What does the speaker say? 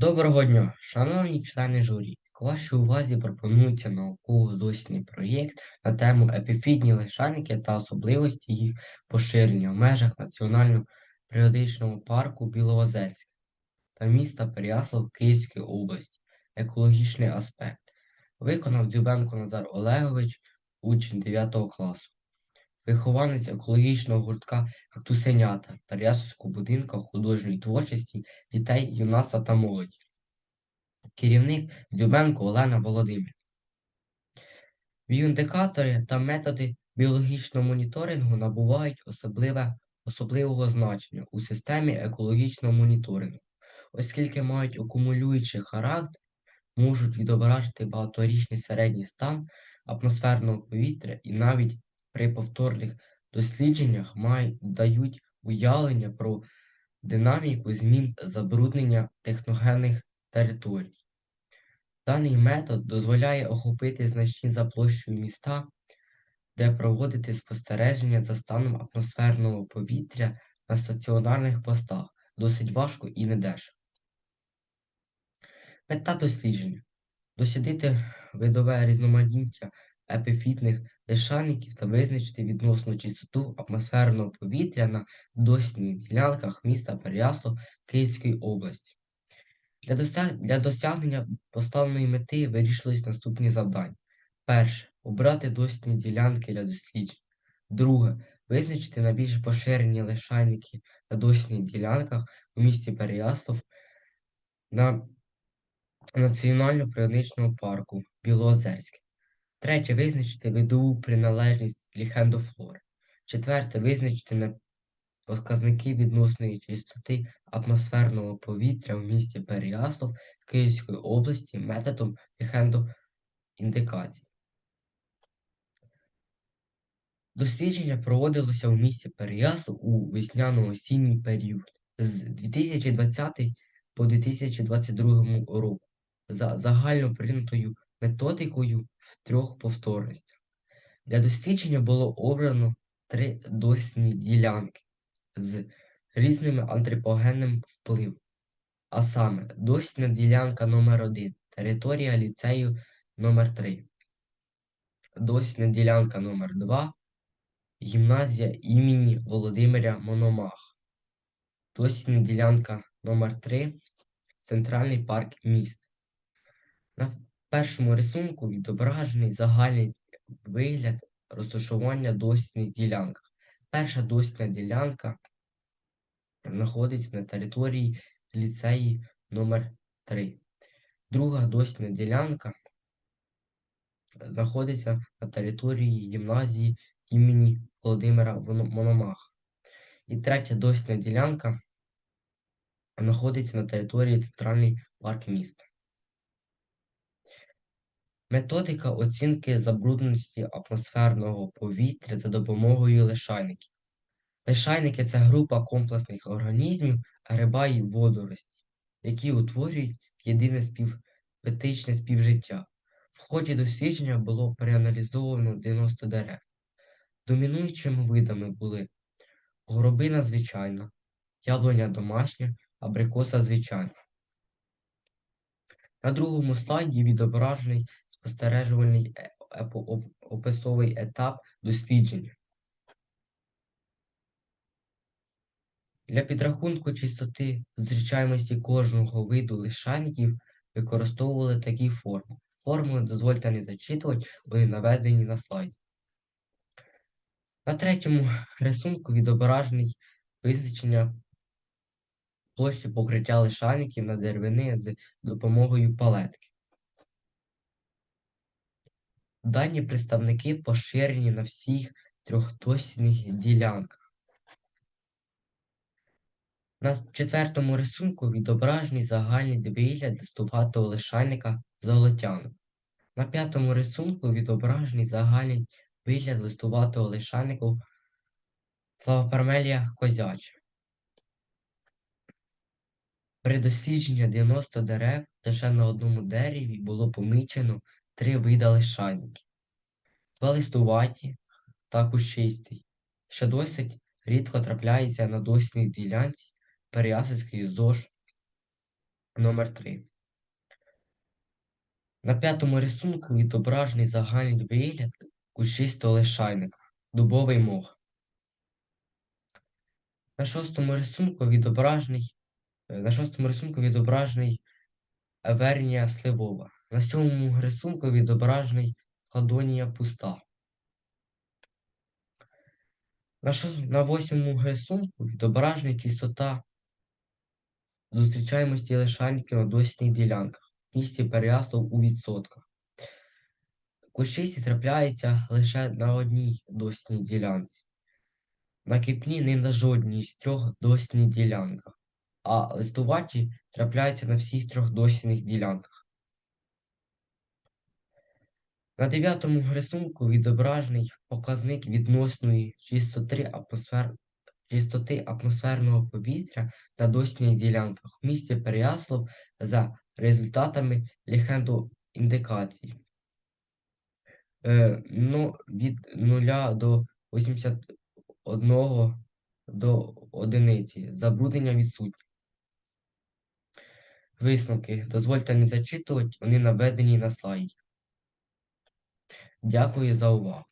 Доброго дня, шановні члени журі. К вашій увазі пропонується науково-дослідний проєкт на тему епіфітні лишайники та особливості їх поширення в межах Національного природичного парку Білоозерське та міста Переяслав Київської області. Екологічний аспект. Виконав Дзюбенко Назар Олегович, учень 9 класу. Вихованець екологічного гуртка Кактусенята Переяславського будинку художньої творчості дітей, юнацтва та молоді. Керівник Дзюбенко Олена Володимир. Біоіндикатори та методи біологічного моніторингу набувають особливе, особливого значення у системі екологічного моніторингу, оскільки мають акумулюючий характер, можуть відображати багаторічний середній стан атмосферного повітря і навіть при повторних дослідженнях мають, дають уявлення про динаміку змін забруднення техногенних територій. Даний метод дозволяє охопити значні за площею міста, де проводити спостереження за станом атмосферного повітря на стаціонарних постах досить важко і недешево. Мета дослідження дослідити видове різноманіття епіфітних лишайників та визначити відносну чистоту атмосферного повітря на дослідних ділянках міста Переяслав Київської області. Для, досяг... Для досягнення поставленої мети вирішились наступні завдання. Перше. Обрати дослідні ділянки для досліджень. Друге. Визначити найбільш поширені лишайники на дослідних ділянках у місті Переяслав на Національно-природничного парку Білоозерське. Третє. Визначити видову приналежність ліхендофлори. Четверте. Визначити показники відносної чистоти атмосферного повітря в місті Переяслав Київської області методом ліхендоіндикації. Дослідження проводилося у місті Переяслав у весняно-осінній період з 2020 по 2022 року за загально прийнятою методикою в трьох повторностях. Для дослідження було обрано три дослідні ділянки з різними антропогенним впливом. А саме дослідна ділянка номер 1 територія ліцею номер 3 дослідна ділянка номер 2 гімназія імені Володимира Мономах, дослідна ділянка номер 3 Центральний парк міст. Першому рисунку відображений загальний вигляд розташування дослідних ділянок. Перша дослідна ділянка знаходиться на території ліцеї номер 3 Друга дослідна ділянка знаходиться на території гімназії імені Володимира Мономаха. І третя дослідна ділянка знаходиться на території Центральний парк міста. Методика оцінки забрудненості атмосферного повітря за допомогою лишайників. Лишайники це група комплексних організмів, гриба і водорості, які утворюють єдине співпетичне співжиття. В ході дослідження було проаналізовано 90 дерев. Домінуючими видами були горобина звичайна, яблуня домашня, абрикоса звичайна. На другому слайді відображений спостережувальний е, описовий етап дослідження. Для підрахунку чистоти зустрічаємості кожного виду лишайників використовували такі формули. Формули дозвольте не зачитувати, вони наведені на слайді. На третьому рисунку відображений визначення площі покриття лишайників на деревини з допомогою палетки. Дані представники поширені на всіх трьохдосідних ділянках. На четвертому рисунку відображений загальний вигляд листуватого лишайника золотянок. На п'ятому рисунку відображений загальний вигляд листуватого лишайнику Флавопермелія козяча. При дослідженні 90 дерев лише на одному дереві було помічено три види лишайників. Два листуваті та кущистий, що досить рідко трапляється на дослідній ділянці Переяславської ЗОЖ Номер 3. На п'ятому рисунку відображений загальний вигляд кущистого лишайника, дубовий мох. На шостому рисунку відображений, на шостому рисунку відображений Евернія сливова. На сьомому рисунку відображений Хладонія пуста. На, шо... на восьмому рисунку відображений кислота зустрічаємості лишайників на дослідних ділянках в місті Переяслав у відсотках. Кущисті трапляється лише на одній дослідній ділянці. На кипні не на жодній з трьох дослідних ділянках, а листуваті трапляються на всіх трьох дослідних ділянках. На дев'ятому рисунку відображений показник відносної чистоти, атмосфер... чистоти атмосферного повітря на дослідних ділянках в місті Переяслав за результатами ліхендоіндикації. Е, ну, від 0 до 81 до одиниці. Забруднення відсутнє. Висновки. Дозвольте не зачитувати, вони наведені на слайді. Дякую за увагу.